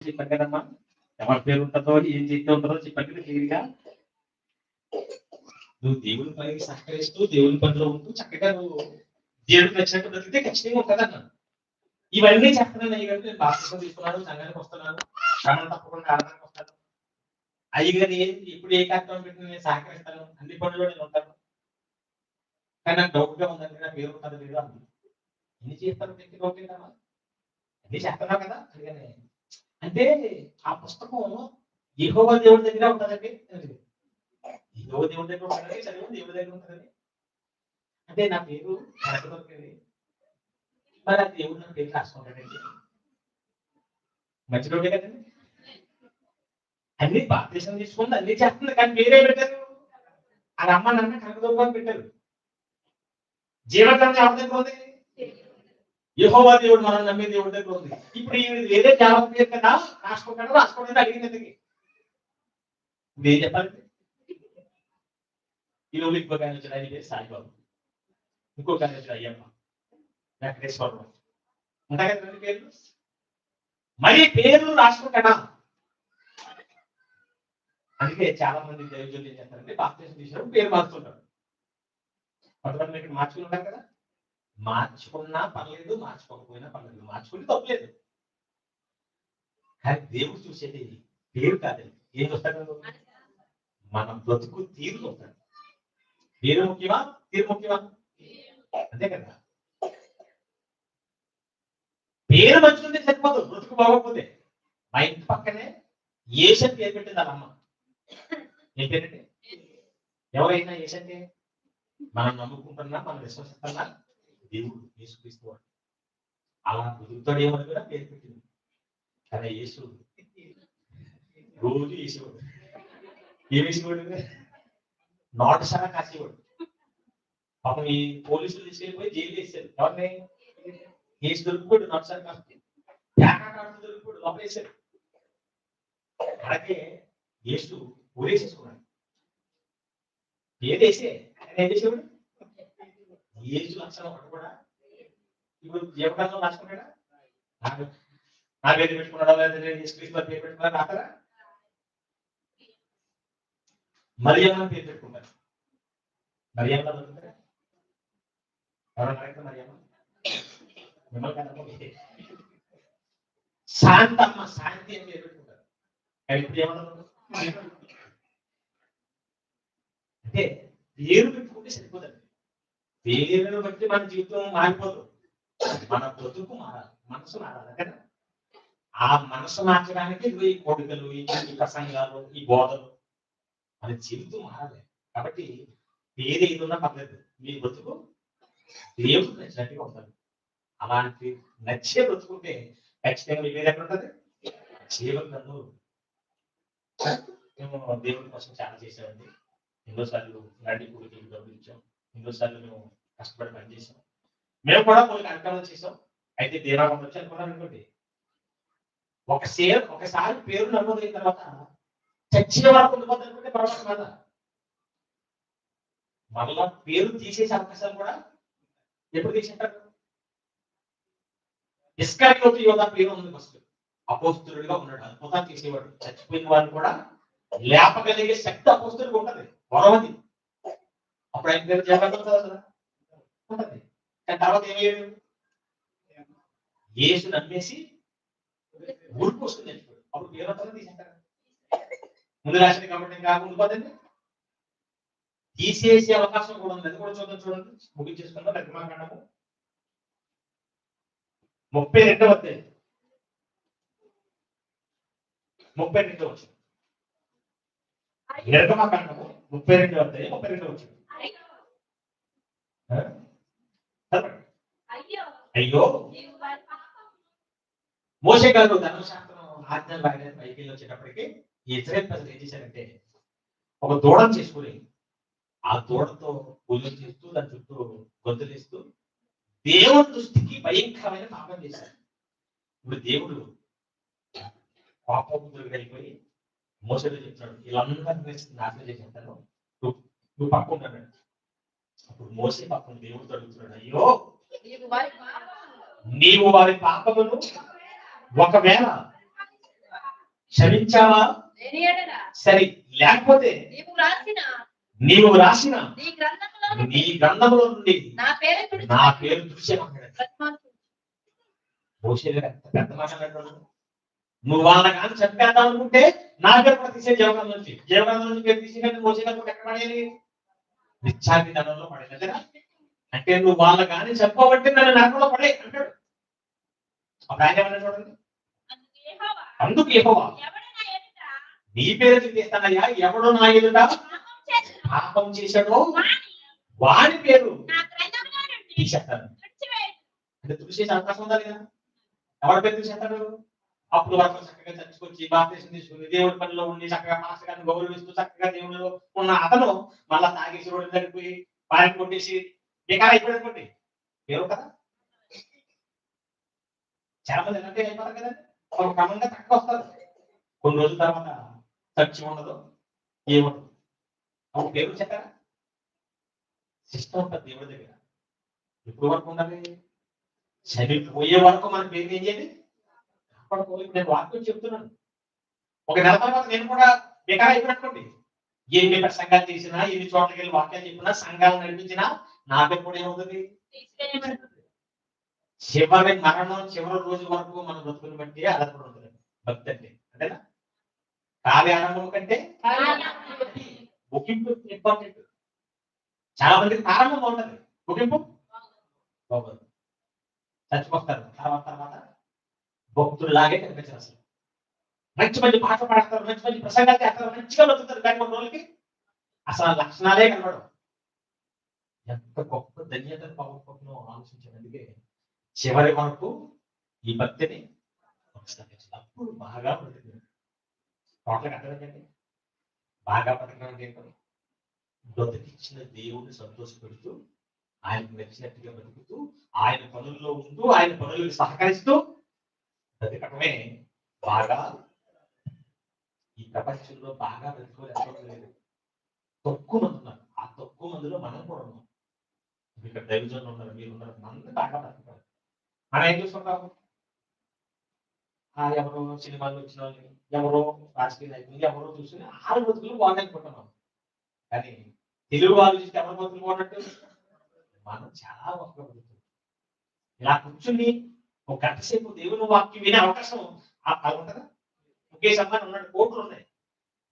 చెప్పాను కదమ్మా ఎవరి పేరు ఉంటుందో ఏం చేస్తే ఉంటుందో చెప్పాను కదా క్లియర్గా. నువ్వు దేవుని పనికి సహకరిస్తూ దేవుని పనిలో ఉంటూ చక్కగా నువ్వు దేవుడికి నచ్చినట్టు బ్రతికితే ఖచ్చితంగా ఉంటుంది ఇవన్నీ చేస్తున్నాను అయ్యి నేను బాప్తిజం తీసుకున్నాను సంఘానికి వస్తున్నాను క్రమం తప్పకుండా ఆరాధనకు వస్తాను. అయ్యగారు ఏం ఇప్పుడు ఏ కార్యక్రమం పెట్టినా నేను సహకరిస్తాను. అన్ని పనుల్లో నేను ఉంటాను. కానీ నాకు డౌట్గా ఉందండి నా పేరు ఉంటుంది లేదు అంది ఎన్ని చేస్తాను వ్యక్తి డౌట్ ఏంటమ్మా అన్ని చేస్తున్నావు కదా. అందుకనే అంటే ఆ పుస్తకం యెహోవా దేవుడి దగ్గర ఉంటుందండి? యెహోవా దేవుడి దగ్గర ఉంటుందండి చదివి దేవుడి దగ్గర ఉంటుందండి అంటే నా పేరు దొరికింది మరి ఆ దేవుడు నా పేరు రాసుకుంటాడండి. మంచి రోడ్డే కదండి. అన్ని బాప్తీసం తీసుకుంది అన్ని చేస్తుంది కానీ మీరే పెట్టారు. అది అమ్మ నాన్న కనకదుర్గం పెట్టారు. జీవగ్రంథం ఎవరి దగ్గర ఉంది? యహోవా దేవుడు మనం నమ్మే దేవుడి దగ్గర ఉంది. ఇప్పుడు ఈ వేరే జాబ్ పేరు కదా? రాసుకుంటాడు రాసుకోవడం అడిగింది ఎందుకు? మీరు ఏం చెప్పాలి? ఈ రోజు ఇంకొక ఆయన వచ్చిన ఆయన పేరు సాయిబాబు. ఇంకొక ఆయన వచ్చిన అయ్యమ్మ. వెంకటేశ్వరరావు ఉంటాయి కదా రెండు పేర్లు? మరి పేర్లు రాసుకుంటాడా అందుకే చాలా మంది దైవజులు ఏం చేస్తారంటే బాప్తీసం తీసినప్పుడు పేరు మార్చుకుంటారు. కొంతమంది ఇక్కడ మార్చుకుని ఉంటారు కదా? మార్చుకున్నా పర్లేదు మార్చుకోకపోయినా పర్లేదు. మార్చుకుంటే తప్పలేదు. కానీ దేవుడు చూసేది పేరు కాదండి ఏం చూస్తాడు మన బ్రతుకు తీరు చూస్తాడు. పేరు ముఖ్యమా? తీరు ముఖ్యమా? అంతే కదా. పేరు మంచుకుంటే సరిపోదు బ్రతుకు బాగోకపోతే. మా ఇంటి పక్కనే ఏషన్ పేరు పెట్టింది అమ్మ. ఏం పేరండి ఎవరైనా ఏసంటే మనం నమ్ముకుంటున్నా మనం విశ్వసిస్తున్నా దేవుడు యేసుక్రీస్తు వాడు. అలా బతుకుతాడేమని కూడా పేరు పెట్టింది కానీ యేసు. రోజు వేసేవాడు ఏం వేసేవాడు నాటు సరా కాసేవాడు. పాపం ఈ పోలీసులు తీసుకెళ్ళిపోయి జైలు వేసారు ఎవరిని? ఏసు దొరుకుతాడు నాటు సరా కాస్తే పేకాట దొరుకుతాడు అలాగే యేసు ఊరేసేసుకున్నాడు ఏదేసే ఆయన ఏం చేసేవాడు? ఏసు లక్షణం ఒకటి కూడా ఇప్పుడు జీవకాలంలో రాసుకున్నాడా నా పేరు పెట్టుకున్నాడా లేదా నేను యేసుక్రీస్తు పేరు పెట్టుకున్నా రాతారా మరియమ్మ పేరు పెట్టుకుంటారు మరియమ్మ దొరుకుతారా ఎవరన్నా మరియమ్మ మిమ్మల్ని శాంతమ్మ శాంతి అని పేరు పెట్టుకుంటారు. ఇప్పుడు ఏమన్నారు అంటే పేరు పెట్టుకుంటే సరిపోదండి. పేరును బట్టి మన జీవితం మారిపోదు. మన బ్రతుకు మారాలి మనసు మారాలి కదా? ఆ మనసు మార్చడానికి ఈ కోడికలు ఈ ప్రసంగాలు ఈ బోధలు మన జీవితం మారాలి. కాబట్టి పేరు ఏదున్నా పర్లేదు. మీ బ్రతుకు దేవుడు నచ్చినట్టుగా ఉంటుంది అలాంటి నచ్చే బ్రతుకుంటే ఖచ్చితంగా మీ పేరు ఎక్కడ ఉంటుంది? జీవగ్రంథం మేము దేవుడి కోసం చాలా చేసామండి ఎన్నోసార్లు లాంటి కూడికి డబ్బులు ఇచ్చాం ఎన్నోసార్లు మేము కష్టపడి పనిచేసాం మేము కూడా కొన్ని కార్యక్రమాలు చేసాం అయితే దేవాలయం వచ్చి అనుకున్నాం అనుకోండి ఒక సేర్ ఒకసారి పేరు నమోదైన తర్వాత చచ్చిన వరకు ఉండిపోతుంది అనుకుంటే పర్వాలేదు కదా. మళ్ళా పేరు తీసేసే అవకాశాలు కూడా ఎప్పుడు తీసేటారు? ఇస్కారియోతు యోధా పేరు ఉంది ఫస్ట్ అపోస్తులుడిగా ఉన్నాడు అద్భుతాలు చేసేవాడు. చచ్చిపోయిన వాడిని కూడా లేపగలిగే శక్తి అపోస్తుడికి ఉంటది. వరవది అప్పుడు ఆయన పేరు జాగ్రత్త కదా. కానీ తర్వాత ఏమయ్యాడు యేసు నమ్మేసి ఊరికి వస్తుంది అప్పుడు పేరు అంతా తీసేస్తారు ముందు రాసింది కాబట్టి ఇంకా ముందు పదండి తీసేసే అవకాశం కూడా ఉంది. అది కూడా చూద్దాం చూడండి. ముగించేసుకుందాం. నిర్మాణము ముప్పై రెండవ అధ్యాయం. ముప్పై రెండవ వచ్చింది నిర్గమకాండము. ముప్పై రెండవ అధ్యాయం ముప్పై రెండవ వచ్చింది అయ్యో మోసే గారు ధర్మశాస్త్రం ఆజ్ఞలు రాయడానికి బైబిల్ వచ్చేటప్పటికి ఈ ఇజ్రాయల్ ప్రజలు ఏం చేశారంటే ఒక దూడం చేసుకుని ఆ దూడతో పూజలు చేస్తూ దాని చుట్టూ గొంతులేస్తూ దేవుడి దృష్టికి భయంకరమైన పాపం చేశారు. ఇప్పుడు దేవుడు పాపముద్రుడికి వెళ్ళిపోయి మోసలో చెప్తున్నాడు. వీళ్ళందరినీ నాశనం చేసేస్తాను. నువ్వు పక్కుంటాడు అప్పుడు మోసే పక్కన దేవుడితో అడుగుతున్నాడు అయ్యో! నీవు వారి పాపమును ఒకవేళ క్షమించావా? సరే లేకపోతే నీవు రాసిన. నీ గ్రంథంలో నుండి. నా పేరు పెద్ద అన్నాడు నువ్వు వాళ్ళ కానీ చంపేద్దాం అనుకుంటే నా పేరు కూడా తీసే జీవగ్రంథం నుంచి. జీవగ్రంథం నుంచి పేరు తీసి మోసే ఎక్కడ పడేది నిత్యాగ్ని దండంలో పడేది అంతేనా అంటే నువ్వు వాళ్ళ కానీ చెప్పబట్టి నన్ను నరకంలో పడే అంటాడు. ఒక ఆయన ఏమన్నా చూడండి? అందుకు యెహోవా, నా పేరు తీస్తానయ్యా ఎవడో నా ఎదుట? పాపం చేశాడో. వాడి పేరు? తీసేస్తాను. అంటే తుడిచేసే అవకాశం ఉందా లేదా? ఎవరి పేరు తీసేస్తాడు అప్పుడు వరకు చక్కగా చచ్చుకొచ్చి బాప్తీసం తీసుకుని దేవుడి పనిలో ఉండి చక్కగా మాస్టర్ గారిని గౌరవిస్తూ చక్కగా దేవుడిలో ఉన్న అతను మళ్ళా తాగేసి రోడ్డు దగ్గరికి పోయి పాయింట్ కొట్టేసి బేకార్ అయిపోయాడు అనుకోండి. పేరు కదా? చాలా మంది ఎలాంటి అయిపోతారు కదా ఒక క్రమంగా చక్కగా వస్తారు. కొన్ని రోజుల తర్వాత చర్చి ఉండదు. ఏముండదు. అప్పుడు దేవుడు చెప్పారా? సిస్టమ్ ఉంటుంది దేవుడి దగ్గర. ఎప్పుడు వరకు ఉండాలి? చనిపోయే వరకు మన పేరు ఏం చేయాలి? కాపాడుకోవాలి నేను వాక్యం చెప్తున్నాను. ఒక నెల తర్వాత నేను కూడా బేకార్ అయిపోయినట్టుండి ఎన్ని ప్రసంగాలు చేసినా ఎన్ని చోట్లకి వెళ్ళి వాక్యాలు చెప్పినా సంఘాలు నడిపించినా నా కూడా ఏమవుతుంది? చివరి మరణం చివరి రోజు వరకు మన బ్రతుకుని బట్టి ఆధారపడి ఉంటుంది. భక్తి అంటే అంతేనా? కావ్య ఆనందం కంటే ముగింపు ఇంపార్టెంట్. చాలా మందికి ప్రారంభం బాగుంటుంది. ముగింపు? బాగుంది. చచ్చిపోతారు. తర్వాత తర్వాత. భక్తుల్లాగే కనిపించారు అసలు. మంచి మంచి పాటలు పాడతారు మంచి మంచి ప్రసంగాలు చేస్తారు మంచిగా బతుకుతారు కానీ కొన్ని రోజులకి అసలు లక్షణాలే కనబడవు. ఎంత గొప్ప ధన్యత పవన్ ఆలోచించండి అందుకే చివరి వరకు ఈ భక్తిని అప్పుడు బాగా బ్రతికింది టోటల్గా అర్థమైందండి బాగా బ్రతకడం అంటే బ్రతికిచ్చిన దేవుణ్ణి సంతోషపెడుతూ ఆయనకు నచ్చినట్టుగా బ్రతుకుతూ ఆయన పనుల్లో ఉంటూ ఆయన పనులకు సహకరిస్తూ బ్రతకటమే బాగా ఈ ప్రపంచంలో బాగా తెలుసుకోలేదు తక్కువ మంది ఉన్నారు. ఆ తక్కువ మందిలో మనం కూడా ఉన్నాం. ఇక్కడ దైవజనులు ఉన్నారు మీరు ఉన్నారు మంది బాగా బతుకుతారు మనం ఏం చూస్తుంటాము ఆ ఎవరో సినిమాలు వచ్చిన వాళ్ళని ఎవరో రాజకీయ నాయకులు ఎవరో చూసుకుని ఆరు బతుకులు బాగున్నాయనుకుంటున్నాం కానీ తెలుగు వాళ్ళు చూస్తే ఎవరి బతుకులు బాగున్నట్టు? మనం చాలా గొప్పగా బతుకుతాం. ఇలా కూర్చుని ఒక గంట సేపు దేవుని వాక్యం వినే అవకాశం ఆ- అలా ఉంటుందా? ముఖేష్ అమ్మాయి ఉన్నాడు కోట్లు ఉన్నాయి.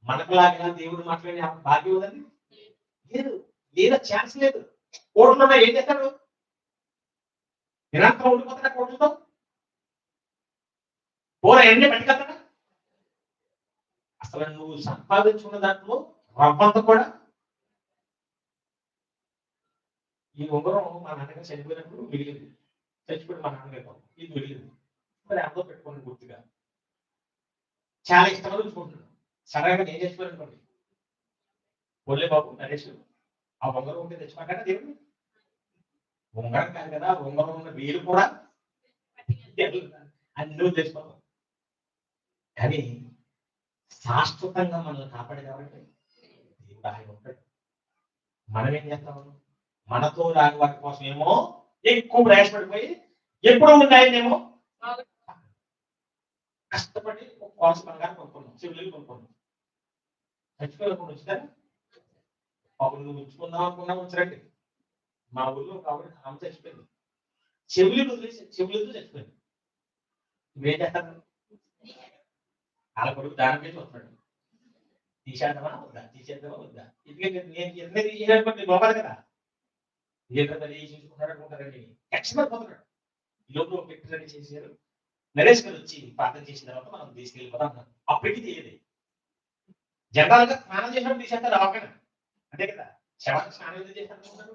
మనకులాగా దేవుడు మాట్లాడే ఆ భాగ్యం ఉందండి? లేదు. లేదా ఛాన్స్ లేదు. కోట్లు ఉన్నా ఏం చేస్తాడు నిరంతరం ఉండిపోతాడా కోట్లతో? పోరా ఎన్ని పెట్టుకెళ్తాడా అసలు నువ్వు సంపాదించుకున్న దాంట్లో రవ్వంత కూడా? ఈ ఉంగరం మా నాన్నగారు చనిపోయినప్పుడు మిగిలింది. చచ్చిపోయి మా నాన్నగారు ఇది వెళ్ళింది మరి అందులో పెట్టుకోండి గుర్తుగా? చాలా ఇష్టంగా ఉంచుకుంటున్నాను. సడన్గా నేను చచ్చిపోయానుకోండి ఒళ్ళే బాబు నరేష్. ఆ ఉంగరం ఉంటే తెచ్చుకుంటాడా దేవుడు. ఉంగరం కాదు కదా ఆ ఉంగరం ఉన్న వీలు కూడా అన్నీ తెచ్చుకోవాలి. కానీ శాశ్వతంగా మనల్ని కాపాడే కాబట్టి దేవుడు. ఆయన ఉంటాడు మనం ఏం చేస్తాము మనతో రాని వాటి కోసం ఏమో ఎక్కువ ప్రయాసపడిపోయి ఎప్పుడు ఉంది ఆయనేమో కష్టపడి ఒక కోస బంగారం కొనుక్కున్నాం చెవులు కొనుక్కున్నాం. చచ్చిపోయినప్పుడు ఉంచుతారా పౌరులు ఉంచుకుందాం అనుకున్నా ఉంచరండి. మా ఊళ్ళో కాబట్టి ఆమె చచ్చిపోయింది. చెవులు వదిలేసి చెవులతో చచ్చిపోయింది. నువ్వేం చేస్తారు వాళ్ళ కొడుకు దాని మీద వస్తున్నాడు తీసేద్దామా? వద్దా? తీసేద్దామా? వద్దా? ఎందుకంటే నేను ఎంత తీసేయాలనుకోండి గొప్పది కదా. ఏంటో మరి చూసుకుంటాడు అనుకుంటారండి ఎక్స్పర్ట్ పోతున్నాడు ఈ లోపల ఒక వ్యక్తి రెడీ చేశారు. నరేష్ గారు వచ్చి ప్రార్థన చేసిన తర్వాత మనం తీసుకెళ్ళిపోతాం అన్నారు. అప్పటికి తెలియదు. జనరల్గా స్నానం చేసినప్పుడు తీసేస్తారు అవగానే అంతే కదా? శవాన్ని స్నానం ఎందుకు చేస్తారు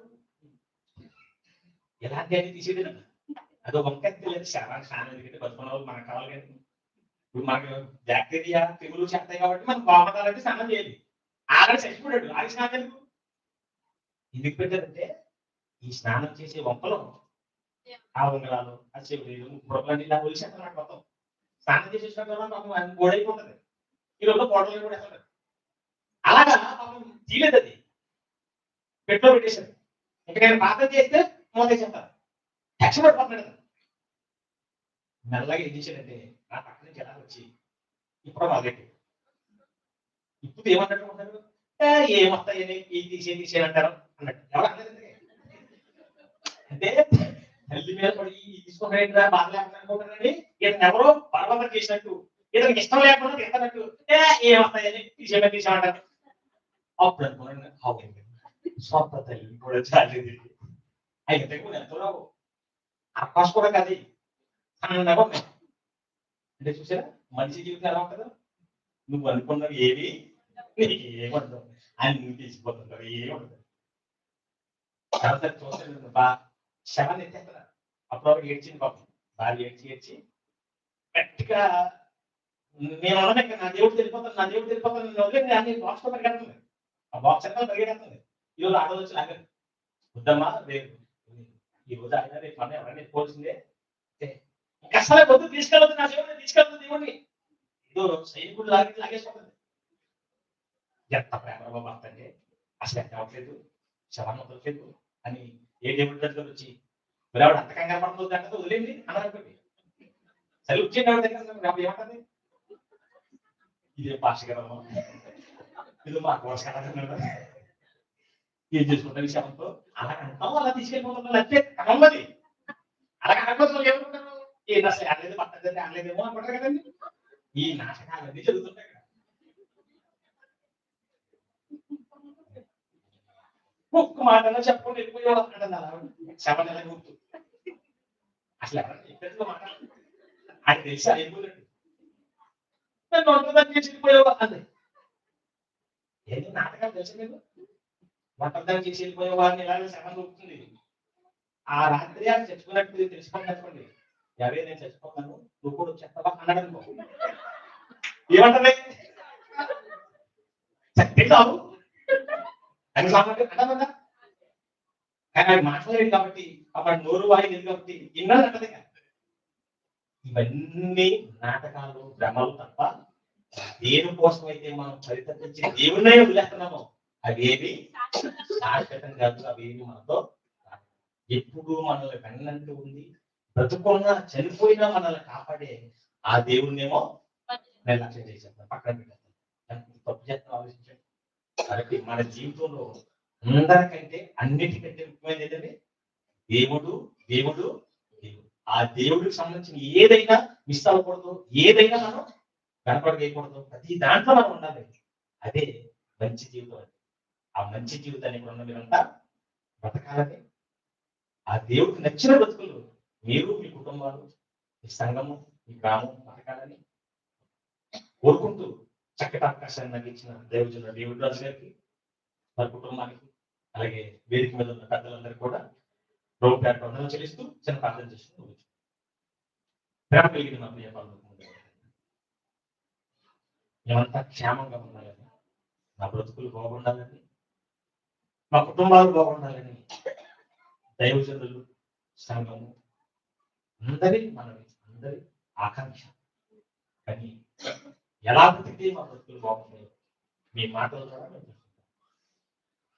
ఎలాంటి అని తీసేది అదో వంక తెలియదు శవాన్ని స్నానం ఎందుకంటే బతుకున్న వాళ్ళు మనకు కావాలి కానీ ఇప్పుడు మనకు బ్యాక్టీరియా తెగులు చేస్తాయి కాబట్టి మనం బాగుండాలంటే స్నానం చేయాలి. ఆల్రెడీ చచ్చిపోయాడు. ఆడి స్నానం ఎందుకు? ఎందుకు పెట్టారంటే ఈ స్నానం చేసే వంపలు ఆ ఉంగరాలు ఆ చెవులు బుడపలని ఇలా ఒలిసేస్తాడు మొత్తం. స్నానం చేసి వచ్చిన తర్వాత పాపం ఆయన గోడైపోతుంది ఈ రోజు బోటలు కూడా వేస్తారు అలాగా పాపం తీయలేదు అది. పెట్లో పెట్టేశారు. ఇంకా నేను ప్రార్థన చేస్తే మోదేసేస్తారు ఎక్స్పర్ట్ పడుతున్నాడు మెల్లగా ఏం చేశాడంటే నా పక్క నుంచి ఎలా వచ్చి ఇప్పుడు మొదలెట్టి ఇప్పుడు ఏమన్నట్టు ఉంటారు ఏమొస్తాయని? ఈ తీసే తీసే అంటారు. అన్నట్టు ఎవరు అనలేదు అంటే తల్లి మీద పడి ఈ తీసుకున్నాడు బాధ లేకుండా ఇతను ఎవరో బలవంతం చేసినట్టు ఇతనికి ఇష్టం లేకుండా తింటున్నట్టు ఏమవుతాయని ఏమొస్తాయని తీసేమని తీసేమంటారు అప్పుడు అనుకోండి అవుతుంది సొంత తల్లి కూడా చాలేదు. అయితే కూడా ఎంతో రావు అవకాశం కూడా కాదు. సన్నగా అంటే చూసారా మనిషి జీవితం ఎలా ఉంటుందో? నువ్వు అనుకున్నవి ఏవి? నీకు ఏమంటావు అన్ని తీసిపోతుంటారు ఏముండదు తర్వాత చూసాను బా శవాన్ని ఎత్తేస్తున్నారు అప్పుడు ఏడ్చింది పాపం. భార్య ఏడ్చి ఏడ్చి గట్టిగా నేను అన్నది నా దేవుడు తెలిపోతాను నా దేవుడు తెలిపోతాను నేను వదిలేదు అన్ని బాక్స్తో పరిగెడుతుంది. ఆ బాక్స్ ఎంత పరిగెడుతుంది. ఈరోజు రోజు ఆడోళ్ళు వచ్చి లాగారు వద్దమ్మా రేపు ఈ రోజు ఆయన రేపు మన ఎవరైనా పోల్సిందే ఇంకా అసలే వద్దు తీసుకెళ్ళదు నా దేవుడిని తీసుకెళ్తుంది దేవుడిని ఏదో సైనికుడు లాగి లాగేసుకుంటుంది. ఎంత ప్రేమ భర్త అంటే అసలు ఎంత అవ్వట్లేదు శవాన్ని వదలట్లేదు అని ఏ దేవుడి దగ్గర వచ్చి? మరి ఆవిడ అంత కంగారు పడుతుంది అంటే వదిలేండి అన్నారు అనుకోండి. సరే వచ్చింది ఆవిడ దగ్గర ఆవిడ ఏమంటుంది? ఇదే పాష కదమ్మా ఇది మా కోర్స్ కదా ఏం చేసుకుంటా విషయంతో అలా అంటాం అలా తీసుకెళ్ళిపోతున్నాం అంతే. అమ్మది అలా కనకపోతే ఏమనుకుంటారు ఏది అసలు అనలేదు పట్టదండి అనలేదేమో అనుకుంటారు కదండి. ఈ నాటకాలన్నీ జరుగుతుంటాయి కదా ఒక్క మాటలో చెప్పకుండా వెళ్ళిపోయేవాడు అంటాడు అలా శవం ఎలా గుర్తు. అసలు ఎవరైనా మాట? ఆయన తెలిసి? అయిపోయినట్టు నన్ను వంటదాన్ని చేసి వెళ్ళిపోయేవా ఏంటి నాటకాలు తెలుసు మీకు వంటదాన్ని చేసి వెళ్ళిపోయే వాడిని ఇలాగే శవం దొరుకుతుంది ఆ రాత్రి ఆయన చచ్చిపోయినట్టు తెలుసుకోండి అనుకోండి. ఎవరే నేను చచ్చిపోతాను. నువ్వు కూడా వచ్చేస్తావా అన్నాడు అనుకో ఏమంటుంది చచ్చిపోతావు ఆయన సామాన్య అంటామన్నా కానీ ఆయన మాట్లాడేది కాబట్టి అప్పుడు నోరు వాయింది కాబట్టి ఇన్నది అంటది ఇవన్నీ నాటకాలు భ్రమలు తప్ప దేని కోసం అయితే మనం పరితపించి దేవుణ్ణే వదిలేస్తున్నామో అవేవి శాశ్వతం కాదు అవేవి మనతో ఎప్పుడు మనల్ని వెన్నంటూ ఉంది. బ్రతుకున్నా చనిపోయినా మనల్ని కాపాడే ఆ దేవుణ్ణేమో నిర్లక్ష్యం చేసేస్తాం పక్కన పెట్టేస్తాం తప్పు చేస్తాం ఆలోచించండి. కాబట్టి మన జీవితంలో అందరికంటే అన్నిటికంటే ముఖ్యమైనది ఏంటంటే దేవుడు దేవుడు దేవుడు. ఆ దేవుడికి సంబంధించిన ఏదైనా మిస్ అవ్వకూడదు ఏదైనా మనం కనపడగేయకూడదు ప్రతి దాంట్లో మనం ఉండాలి. అదే మంచి జీవితం అది. ఆ మంచి జీవితాన్ని కూడా ఉన్న మీరంతా బ్రతకాలని. ఆ దేవుడికి నచ్చిన బ్రతుకులు మీరు మీ కుటుంబాలు మీ సంఘము మీ గ్రామం బతకాలని కోరుకుంటూ చక్కటి అవకాశాన్ని నాకు ఇచ్చిన దేవుడు దేవుడు రాజు గారికి వారి కుటుంబానికి అలాగే వేదిక మీద ఉన్న పెద్దలందరికీ కూడా ప్రభు పేట వందనం చెల్లిస్తూ చిన్న ప్రార్థన చేస్తూ ప్రేమ కలిగిన మా ప్రియ మేమంతా క్షేమంగా ఉండాలని నా బ్రతుకులు బాగుండాలని మా కుటుంబాలు బాగుండాలని దైవజనులు సంఘము అందరి మనవి అందరి ఆకాంక్ష. కానీ ఎలా బ్రతికితే మా బ్రతుకులు బాగుంటాయి? మీ మాటల ద్వారా మేము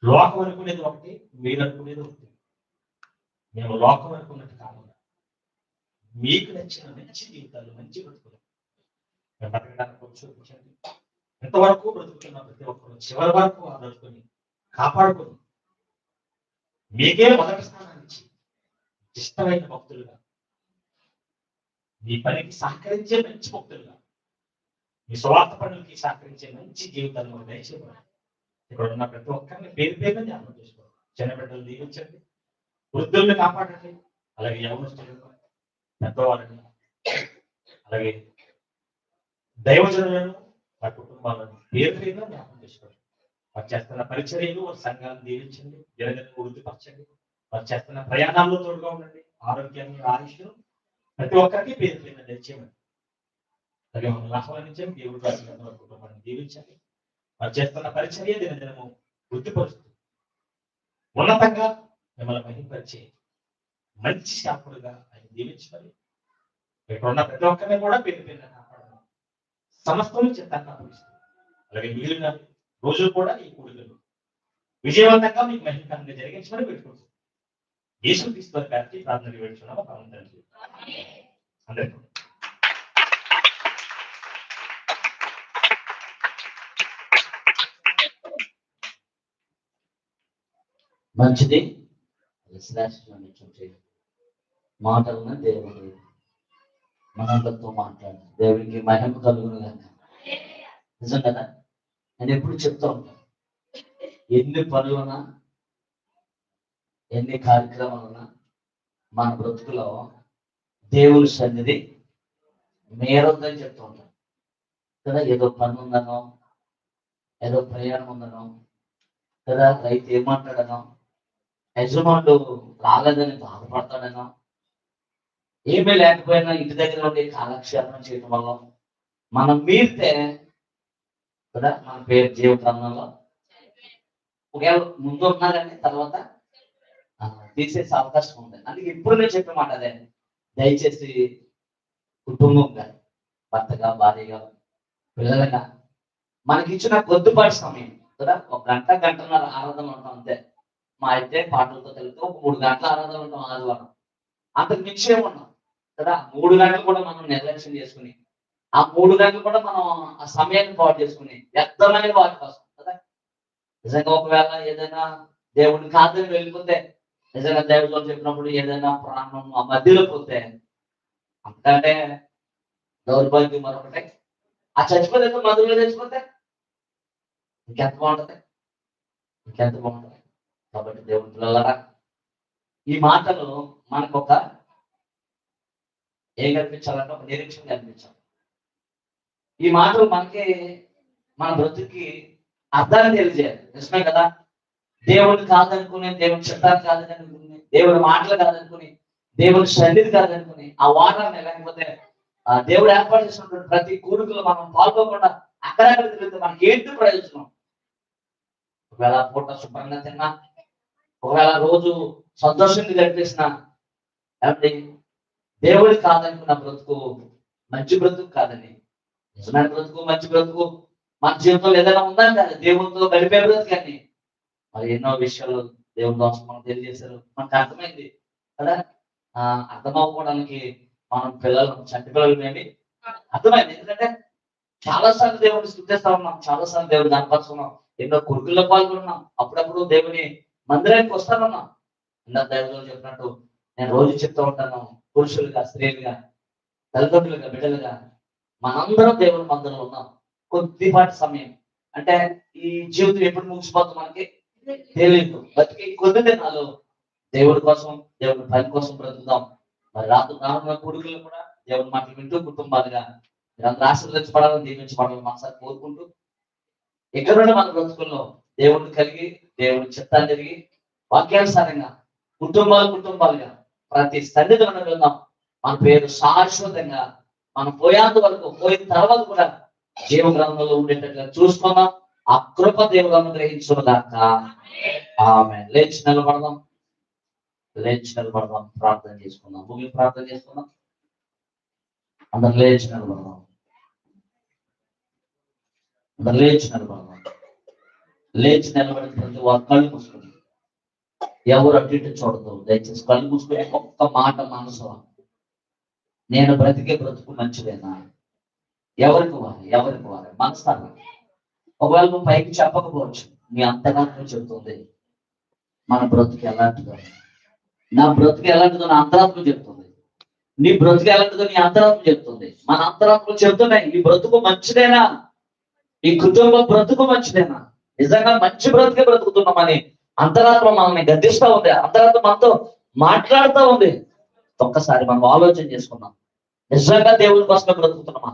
లోకం అనుకునేది ఒకటి మీరు అనుకునేది ఒకటి. మేము లోకం అనుకున్నట్టు కాకుండా మీకు నచ్చిన మంచి జీవితాలు మంచి బ్రతుకులు. మేము చూపించండి. ఎంతవరకు బ్రతుకుతున్న ప్రతి ఒక్కరు చివరి వరకు ఆ బ్రతుకుని కాపాడుకుని మీకే మొదటి స్థానాన్ని ఇచ్చి ఇష్టమైన భక్తులుగా మీ పనికి సహకరించే మంచి భక్తులుగా మీ స్వార్థ పనులకి సహకరించే మంచి జీవితాన్ని మనం దయచేయాలి ఇక్కడ ఉన్న ప్రతి ఒక్కరిని పేరు పేరున ధ్యానం చేసుకోవాలి. చిన్న బిడ్డలు దీవించండి. వృద్ధుల్ని కాపాడండి. అలాగే యవనస్తులు పెద్దవాళ్ళని అలాగే దైవజనులను వారి కుటుంబాలను పేరు పేరుగా జ్ఞాపకం చేసుకోండి. వారు చేస్తున్న పరిచర్యలు వారి సంఘాలను దీవించండి. దినదిన వృద్ధిపరచండి. వారు చేస్తున్న ప్రయాణాల్లో తోడుగా ఉండండి. ఆరోగ్యాన్ని ఆయుష్ను ప్రతి ఒక్కరికి పేరు పేరున తెచ్చేయమని అలాగే మమ్మల్ని ఆహ్వానించండి దేవుడు రాసిన వారి కుటుంబాన్ని దీవించండి వారు చేస్తున్న పరిచర్య దినదినము వృద్ధిపరుస్తూ ఉన్నతంగా మిమ్మల్ని మహింపరిచే మంచి శాపుడుగా ఆయన దీవించమని. ఇక్కడ ఉన్న ప్రతి ఒక్కరిని కూడా పేరు పేరున కాపాడాలి సమస్తం చిత్తాన్ని అప్పగిస్తుంది అలాగే మిగిలిన రోజులు కూడా ఈ కూడికలు. విజయవంతంగా మీకు మహిళకంగా జరిగించమని పెట్టుకుంటుంది. యేసు గారికి ప్రార్థన వేడుచున్నాము. పవన్ తండ్రి అందరికీ మంచిది. శ్రేష్టమైనటువంటి మాటలను దేవుడు మనందరితో మాట్లాడు దేవుడికి మహిమ కలుగును గాక. నిజం కదా? నేను ఎప్పుడు చెప్తా ఉంటాను ఎన్ని పనులున్నా ఎన్ని కార్యక్రమాలున్నా మన బ్రతుకులో దేవుని సన్నిధి మేరుందని చెప్తూ ఉంటాను కదా? ఏదో పని ఉందనో ఏదో ప్రయాణం ఉందనో కదా? రైతు ఏమంటాడనో యజమానుడు రాలేదని బాధపడతాడైనా ఏమీ లేకపోయినా ఇంటి దగ్గర ఉండి కాలక్షేపం చేయడం వల్ల మనం మీరితే కదా మన పేరు జీవితంలో ఒకవేళ ముందు ఉన్నారని తర్వాత తీసేసే అవకాశం ఉంది. అందుకే ఇప్పుడు నేను చెప్పే మాట అదే. దయచేసి కుటుంబంగా భర్తగా భార్యగా పిల్లలుగా మనకి ఇచ్చిన కొద్దిపాటి సమయం కదా ఒక గంట గంటన్నర ఆరాధన ఉంటాం అంతే. మా అయితే పాటలతో కలిపితే ఒక మూడు గంటల ఆరాధన ఉంటాం ఆదివారం. అంతకు మించే ఉన్నాం కదా? మూడు గంటలు కూడా మనం నిర్లక్ష్యం చేసుకుని ఆ మూడు గంటలు కూడా మనం ఆ సమయాన్ని పాటు చేసుకుని వ్యర్థమైన వాటి కోసం కదా? నిజంగా ఒకవేళ ఏదైనా దేవుడిని కాదని వెళ్ళిపోతే నిజంగా దేవుడితో చెప్పినప్పుడు ఏదైనా ప్రాణం ఆ మధ్యలో పోతే అంతకంటే దౌర్భాగ్యం మరొకటే. ఆ చచ్చిపోతే మధ్యలో చచ్చిపోతే ఇంకెంత బాగుంటది? ఇంకెంత బాగుంటది? కాబట్టి దేవుడి ఈ మాటలు మనకు ఒక ఏం కనిపించాలంటే ఒక నిరీక్షణ కనిపించాలి. ఈ మాటలు మనకి మన బ్రతుకి అర్థాన్ని తెలియజేయాలి. నిజమే కదా? దేవుడు కాదనుకుని దేవుని కాదని కాదనుకుని దేవుడి మాటలు కాదనుకుని దేవుడి సన్నిధి కాదనుకుని ఆ వాటర్ని లేకపోతే ఆ దేవుడు ఏర్పాటు చేసినటువంటి ప్రతి కూడుకులు మనం పాల్గొకుండా అక్కడక్కడ తిరిగితే మనకి ఏంటి ప్రయోజనం? ఒకవేళ పూట శుభ్రంగా తిన్నా ఒకవేళ రోజు సంతోషంగా గడిపేసిన ఏమండి దేవుడి కాదనుకున్న బ్రతుకు మంచి బ్రతుకు కాదని నిజమైన బ్రతుకు మంచి బ్రతుకు మన జీవితంలో ఏదైనా ఉందని కాదు. దేవుడితో గడిపే బ్రతుకు కానీ మరి ఎన్నో విషయాలు దేవుని కోసం మనకు తెలియజేశారు. మనకు అర్థమైంది కదా? ఆ, అర్థం అవ్వడానికి మనం పిల్లలు చంటి పిల్లలు మేమి అర్థమైంది. ఎందుకంటే చాలా సార్లు దేవుడిని స్థుతిస్తా ఉన్నాం చాలా సార్లు దేవుడిని కనపరుచుకున్నాం ఎన్నో కురుకుల్లో పాల్గొన్నాం అప్పుడప్పుడు దేవుని మందిరానికి వస్తానమ్మా. అందరు దైవంలో చెప్పినట్టు నేను రోజు చెప్తూ ఉంటాను పురుషులుగా స్త్రీలుగా తల్లిదండ్రులుగా బిడ్డలుగా మనందరం దేవుని మందిరంలో ఉన్నాం. కొద్దిపాటి సమయం. అంటే ఈ జీవితం ఎప్పుడు ముగిసిపోతుంది మనకి తెలియదు బతికి కొద్ది దినాలు దేవుడి కోసం దేవుడి పని కోసం బ్రతుకుదాం. మరి రాత్రి రానున్న కొడుకులు కూడా దేవుడి మాటలు వింటూ కుటుంబాలుగా మీరందరూ ఆశీర్వదించబడాలని దీవించబడాలని మనసారి కోరుకుంటూ ఇక్కడ నుండి మన బ్రతుకుల్లో దేవుడిని కలిగి దేవుని చిత్తాన్ని జరిగి వాక్యానుసారంగా కుటుంబాలు కుటుంబాలుగా ప్రతి సన్నిధి మనం వెళ్దాం. మన పేరు శాశ్వతంగా మనం పోయేంత వరకు పోయిన తర్వాత కూడా జీవ గ్రంథంలో ఉండేటట్లుగా చూసుకుందాం. ఆ కృప దేవుడు అనుగ్రహించుదాక ఆమె లేచి నిలబడదాం. లేచి నిలబడదాం. ప్రార్థన చేసుకుందాం. భూమి ప్రార్థన చేసుకుందాం. అందరు లేచి నిలబడదాం. అందరు లేచి నిలబడదాం. లేచి నిలబడిన ప్రతి వారు కళ్ళు మూసుకుని. ఎవరు అటు ఇటు చూడదు. దయచేసి కళ్ళు మూసుకుని ఒక్క మాట మనసు నేను బ్రతికే బ్రతుకు మంచిదేనా? ఎవరికి వారి? ఎవరికి వారి? మనస్తాను ఒకవేళ నువ్వు పైకి చెప్పకపోవచ్చు. నీ అంతరాత్మ చెబుతుంది మన బ్రతుకు ఎలాంటిదో. నా బ్రతుకు ఎలాంటిదో నా అంతరాత్మ చెప్తుంది. నీ బ్రతుకు ఎలాంటిదో నీ అంతరాత్మ చెప్తుంది. మన అంతరాత్మ చెప్తున్నాయి. ఈ బ్రతుకు మంచిదేనా? ఈ కుటుంబ బ్రతుకు మంచిదేనా? నిజంగా మంచి బ్రతుకే బ్రతుకుతున్నామని అంతరాత్మ మనల్ని గద్దిస్తా ఉంది. అంతరాత్మ మనతో మాట్లాడుతూ ఉంది. ఒక్కసారి మనం ఆలోచన చేసుకున్నాం నిజంగా దేవుని కోసమే బ్రతుకుతున్నామా?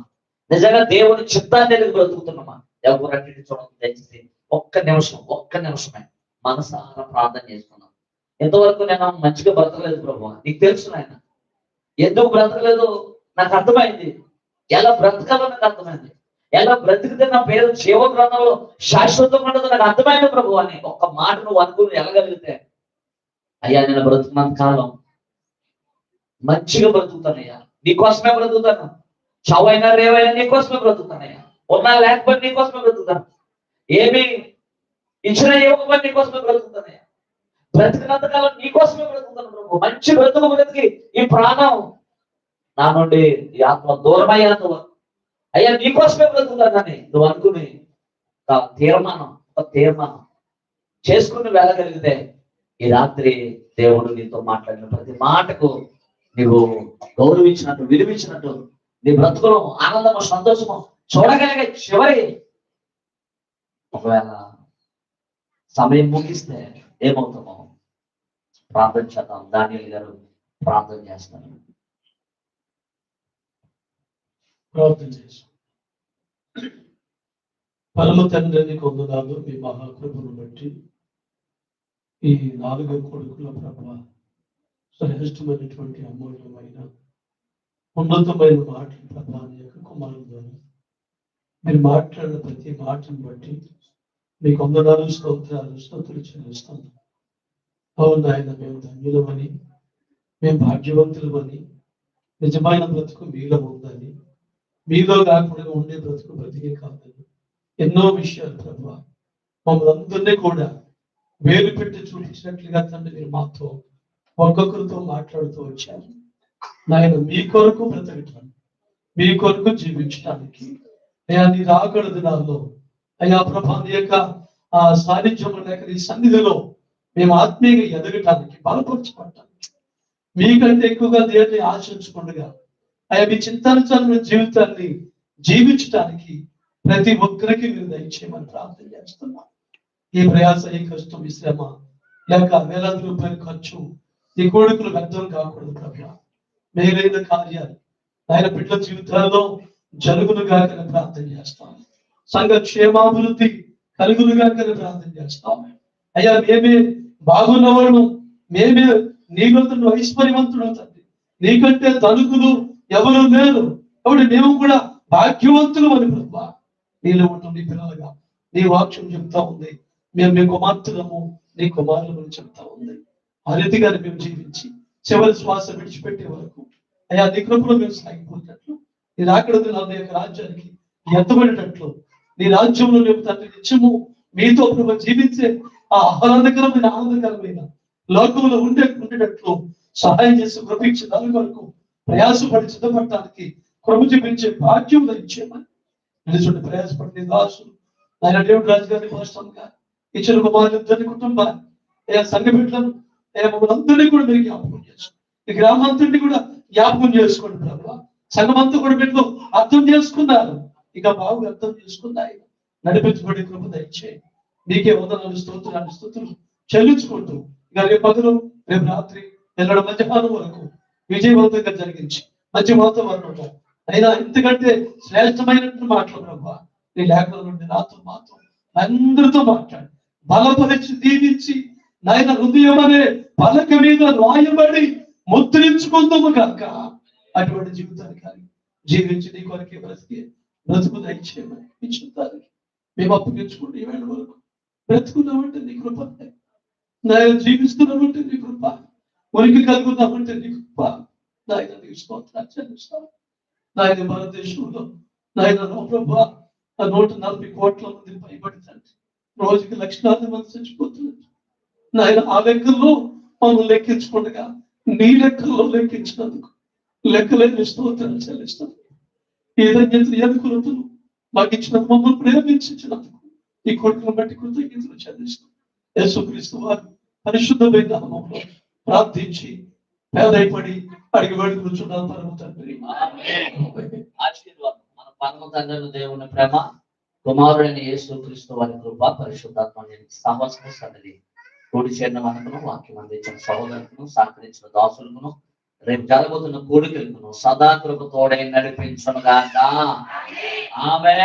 నిజంగా దేవుని చిత్తాన్ని ఎదుగు బ్రతుకుతున్నామా? ఎవరు అటు చూడండి దయచేసి ఒక్క నిమిషం ఒక్క నిమిషమే మనసారా ప్రార్థన చేసుకున్నాం ఎంతవరకు నేను మంచిగా బ్రతకలేదు ప్రభు నీకు తెలుసు నాయన. ఎందుకు బ్రతకలేదు? నాకు అర్థమైంది. ఎలా బ్రతకాలో నాకు అర్థమైంది. ఎలా బ్రతికితే నా పేరు జీవ గ్రంథంలో శాశ్వతం ఉండదు నాకు అర్థమైన ప్రభు అని ఒక్క మాట నువ్వు అనుకుని వెళ్ళగలిగితే అయ్యా నేను బ్రతుకున్నంత కాలం మంచిగా బ్రతుకుతానయ్యా. నీకోసమే బ్రతుకుతాను. చావైనా రేవైనా నీకోసమే బ్రతుకుతానయ్యా. ఉన్నా లేకపోతే నీకోసమే బ్రతుకుతాను. ఏమి ఇచ్చిన ఇవ్వకపోతే నీకోసమే బ్రతుకుతానయ్యా. బ్రతికినంత కాలం నీకోసమే బ్రతుకుతాను ప్రభు. మంచి బ్రతుకు బ్రతికి ఈ ప్రాణం నా నుండి ఈ ఆత్మ దూరమయ్యేంత వరకు అయ్యా నీకోసమే బ్రతుకుతానని నువ్వు అనుకుని తీర్మానం ఒక తీర్మానం చేసుకుని వెళ్ళగలిగితే ఈ రాత్రి దేవుడు నీతో మాట్లాడిన ప్రతి మాటకు నీవు గౌరవించినట్టు విలువించినట్టు నీ బ్రతుకులో ఆనందము సంతోషము చూడగలిగే చివరి ఒకవేళ సమయం ముగిస్తే ఏమవుతామో ప్రార్థన చేద్దాం. దాని గారు ప్రార్థన చేస్తాను ప్రార్థన చేసి పరమ తండ్రిని కొందనాలు మీ మహాకృపను బట్టి ఈ నాలుగు కొడుకుల ప్రభ శ్రేష్టమైనటువంటి అమూల్యమైన ఉన్నతమైన మాటలు ప్రభా యొక్క కుమారుల ద్వారా. మీరు మాట్లాడిన ప్రతి మాటను బట్టి మీ కొందనాలు స్తోత్రాలు స్తోత్రులు చెల్లిస్తాం. అవును ఆయన మేము ధన్యులమని మేము భాగ్యవంతులమని నిజమైన బ్రతుకు మీలో ఉందని మీలో కాకుండా ఉండే బ్రతుకు బ్రతికే కాదని ఎన్నో విషయాలు ప్రభు. మమ్మల్ని అందరినీ కూడా వేలు పెట్టి చూపించినట్లుగా తండ్రి మీరు మాతో ఒక్కొక్కరితో మాట్లాడుతూ వచ్చారు. నాయన మీ కొరకు బ్రతకటానికి మీ కొరకు జీవించడానికి అయ్యా నీ రాకడ దినాల్లో అయ్యా ప్రభా నీ యొక్క ఆ సాన్నిధ్యం లేక నీ సన్నిధిలో మేము ఆత్మీయంగా ఎదగటానికి బలపరచబడటానికి. మీకంటే ఎక్కువగా దేన్ని ఆశించకుండా అయ్యా మీ చింతానుసారమైన జీవితాన్ని జీవించటానికి ప్రతి ఒక్కరికి మీరు దయచేయమని ప్రార్థన చేస్తున్నాం. ఈ ప్రయాస ఈ కష్టం ఈ శ్రమ లేక వేలాది రూపాయల ఖర్చు ఈ కోడికలు వ్యర్థం కాకూడదు ప్రభు. మేలైన కార్యాలు ఆయన బిడ్డల జీవితాల్లో జరుగునుగా కానీ ప్రార్థన చేస్తాం. సంఘ క్షేమాభివృద్ధి కలుగునుగా కానీ ప్రార్థన చేస్తాం. అయ్యా మేమే బాగున్నవాడు మేమే నీకంతుడు ఐశ్వర్యవంతుడు తండ్రి. నీకంటే తణుకులు ఎవరు లేరు. కాబట్టి మేము కూడా భాగ్యవంతులు అని ప్రభా. నీలో ఉంటుంది పిల్లలుగా. నీ వాక్యం చెప్తా ఉంది. మేము మీ కుమార్తెలము నీ కుమారులను చెప్తా ఉంది. ఆ రీతిగానే మేము జీవించి చివరి శ్వాస విడిచిపెట్టే వరకు అయ్యా నీ కృపలో మేము సాగిపోయినట్లు నీ రాకడదు నా యొక్క రాజ్యానికి ఎత్తబడేటట్లు నీ రాజ్యంలో మేము తండ్రి నిత్యము మీతో ప్రభు జీవించే ఆ ఆహ్లాదకరమైన ఆనందకరమైన లోకంలో ఉండే ఉండేటట్లు సహాయం చేసి కృపించి దాని వరకు ప్రయాసపడి సిద్ధపడటానికి క్రమ చూపించే భాగ్యం దయచేయమని నిలుచుండి ప్రయాసపడి దాసులు ఆయన దేవుడు రాజు గారిని ఇచ్చిన కుమారులిద్దరిని కుటుంబాన్ని ఏ సంఘ బిడ్డలను ఏ మమ్మల్ని కూడా మీరు జ్ఞాపకం చేసుకోండి ఈ గ్రామాంతరిని కూడా జ్ఞాపకం చేసుకోండి ప్రభు. సంఘమంతా కూడా బిడ్డలు అర్థం చేసుకున్నారు. ఇక బాబు అర్థం చేసుకున్నాయి. నడిపించబడి కృప దయచేయండి నీకే వందనాలు స్తోత్రాలు స్తోత్రులు చెల్లించుకుంటూ. ఇక రేపు పగలు రేపు రాత్రి ఎన్నడ మధ్యాహ్నం వరకు విజయవంతంగా జరిగించి మంచి వాతావరణంలో అయినా ఇంతకంటే శ్రేష్టమైనట్టు మాట్లాడబ్బా ప్రభా నీ లేఖల నుండి నాతో మాతో అందరితో మాట్లాడు. బలపరిచి దీవించి నాయన హృదయం అనే పలక మీద రాయబడి ముద్రించుకుందాము కాక అటువంటి జీవితాన్ని కానీ జీవించి నీ కొరకే బ్రతికే బ్రతుకు దయచేయమని మీ చిత్తానికి మేము అప్పగించుకుంటే ఈ వరకు బ్రతుకున్నామంటే నీ కృప. నాయన జీవిస్తున్నామంటే నీ కృప. ఉనికి కలుగుతామంటే నీ నాయన నీకు స్తోత్రాలు చెల్లిస్తాం నాయన భారతదేశంలో నాయన నా ప్రభా ఆ నూట నలభై కోట్ల మంది పైబడుతుంది రోజుకి లక్షలాది మంది చచ్చిపోతున్నారు నాయన ఆ లెక్కల్లో మనం లెక్కించుకుండగా నీ లెక్కల్లో లెక్కించినందుకు లెక్కలేని స్తోత్రాలు చెల్లిస్తాను ఏదైనా ధన్యతలు ఎదుకులతను మాకు ఇచ్చిన మమ్మల్ని ప్రేమించినందుకు ఈ కొడుకును బట్టి కృతజ్ఞతలు చెల్లిస్తాం. యేసుక్రీస్తు వారు పరిశుద్ధమైన ప్రార్థించి పేదైపడి అడిగి వేడి కూర్చున్నాను పరమ తండ్రి. ఆశీర్వాదం. మన పరమ తండ్రి దేవుని ప్రేమ కుమారుడైన యేసు క్రీస్తు వారి కృప పరిశుద్ధాత్మ సమస్త సన్నిధి కూడి చేరిన మనకును వాక్యం అందించిన సహోదరులను సహకరించిన దాసులకును రేపు జరగబోతున్న కూడికలకును సదా కృప తోడై నడిపించునుగాక ఆమె